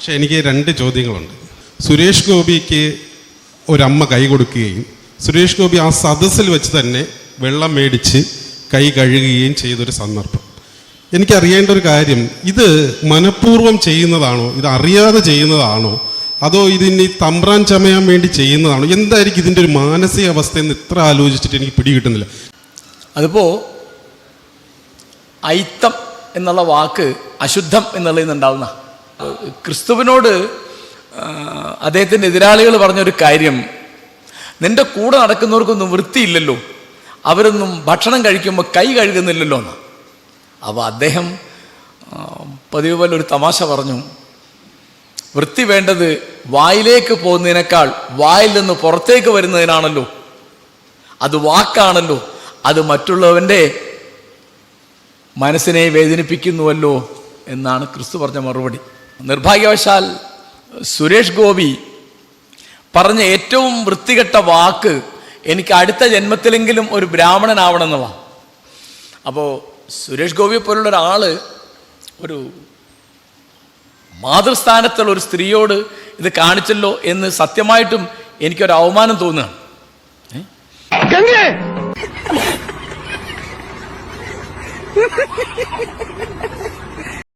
പക്ഷെ എനിക്ക് രണ്ട് ചോദ്യങ്ങളുണ്ട്. സുരേഷ് ഗോപിക്ക് ഒരമ്മ കൈ കൊടുക്കുകയും സുരേഷ് ഗോപി ആ സദസ്സിൽ വെച്ച് തന്നെ വെള്ളം മേടിച്ച് കൈ കഴുകുകയും ചെയ്തൊരു സന്ദർഭം. എനിക്കറിയേണ്ട ഒരു കാര്യം ഇത് മനഃപൂർവം ചെയ്യുന്നതാണോ ഇത് അറിയാതെ ചെയ്യുന്നതാണോ അതോ ഇതിനി തമ്പ്രാൻ ചമയാൻ വേണ്ടി ചെയ്യുന്നതാണോ എന്തായിരിക്കും ഇതിന്റെ ഒരു മാനസികാവസ്ഥ എന്ന് ഇത്ര ആലോചിച്ചിട്ട് എനിക്ക് പിടികിട്ടുന്നില്ല. അതിപ്പോൾ ഐത്തം എന്നുള്ള വാക്ക് അശുദ്ധം എന്നുള്ളതിൽ നിന്നുണ്ടാവുന്ന ക്രിസ്തുവിനോട് അദ്ദേഹത്തിന്റെ എതിരാളികൾ പറഞ്ഞൊരു കാര്യം നിന്റെ കൂടെ നടക്കുന്നവർക്കൊന്നും വൃത്തിയില്ലല്ലോ. അവരൊന്നും ഭക്ഷണം കഴിക്കുമ്പോൾ കൈ കഴുകുന്നില്ലല്ലോ എന്ന്. അപ്പോൾ അദ്ദേഹം പതിവ് പോലെ ഒരു തമാശ പറഞ്ഞു. വൃത്തി വേണ്ടത് വായിലേക്ക് പോകുന്നതിനേക്കാൾ വായിൽ നിന്ന് പുറത്തേക്ക് വരുന്നതിനാണല്ലോ. അത് വാക്കാണല്ലോ. അത് മറ്റുള്ളവന്റെ മനസ്സിനെ വേദനിപ്പിക്കുന്നുവല്ലോ എന്നാണ് ക്രിസ്തു പറഞ്ഞ മറുപടി. നിർഭാഗ്യവശാൽ സുരേഷ് ഗോപി പറഞ്ഞ ഏറ്റവും വൃത്തികെട്ട വാക്ക് എനിക്ക് അടുത്ത ജന്മത്തിലെങ്കിലും ഒരു ബ്രാഹ്മണനാവണം എന്നുള്ളതാണ് അപ്പോൾ സുരേഷ് ഗോപിയെ പോലുള്ള ഒരാൾ ഒരു മാതൃസ്ഥാനത്തുള്ള ഒരു സ്ത്രീയോട് ഇത് കാണിച്ചല്ലോ എന്ന് സത്യമായിട്ടും എനിക്കൊരു അവമാനം തോന്നുകയാണ്.